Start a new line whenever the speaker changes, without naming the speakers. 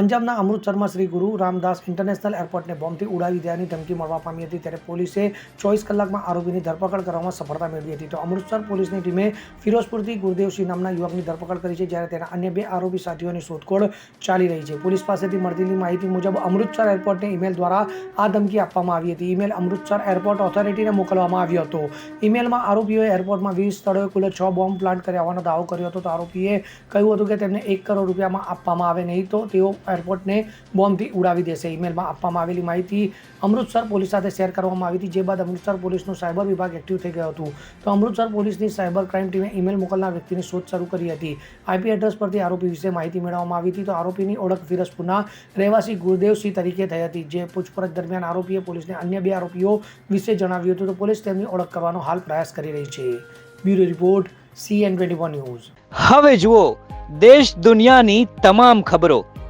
પંજાબના અમૃતસરમાં શ્રી ગુરુ રામદાસ ઇન્ટરનેશનલ એરપોર્ટને બોમ્બથી ઉડાવી દેવાની ધમકી મળવા પામી હતી ત્યારે પોલીસે ચોવીસ કલાકમાં આરોપીની ધરપકડ કરવામાં સફળતા મેળવી હતી. તો અમૃતસર પોલીસની ટીમે ફિરોઝપુરથી ગુરુદેવસિંહ નામના યુવકની ધરપકડ કરી છે, જ્યારે તેના અન્ય બે આરોપી સાથીઓની શોધખોળ ચાલી રહી છે. પોલીસ પાસેથી મળતી માહિતી મુજબ અમૃતસર એરપોર્ટને ઈમેલ દ્વારા આ ધમકી આપવામાં આવી હતી. ઈમેલ અમૃતસર એરપોર્ટ ઓથોરિટીને મોકલવામાં આવ્યો હતો. ઈમેલમાં આરોપીઓએ એરપોર્ટમાં વિવિધ સ્થળોએ કુલ છ બોમ્બ પ્લાન્ટ કર્યા હોવાનો દાવો કર્યો હતો. તો આરોપીએ કહ્યું હતું કે તેમને એક કરોડ રૂપિયામાં આપવામાં આવે નહીં તો તેઓ એરપોર્ટને બોમ્બથી ઉડાવી દેશે. ઈમેલમાં આપવામાં આવેલી માહિતી અમૃતસર પોલીસ સાથે શેર કરવામાં આવી હતી, જે બાદ અમૃતસર પોલીસનું સાયબર વિભાગ એક્ટિવ થઈ ગયો હતું. તો અમૃતસર પોલીસની સાયબર ક્રાઇમ ટીમે ઈમેલ મોકલનાર વ્યક્તિની શોધ શરૂ કરી હતી. આઈપી એડ્રેસ પરથી આરોપી વિશે માહિતી મેળવવામાં આવી હતી. તો આરોપીની ઓળખ ફિરોઝપુરના રહેવાસી ગુરુદેવસિંહ તરીકે થઈ હતી, જે પૂછપરછ દરમિયાન આરોપીએ પોલીસને અન્ય બે આરોપીઓ વિશે જણાવ્યું હતું. તો પોલીસ તેમની ઓળખ કરવાનો હાલ પ્રયાસ કરી રહી છે. Bureau report CN twenty one news.
હવે જુઓ, દેશ દુનિયાની તમામ ખબરો.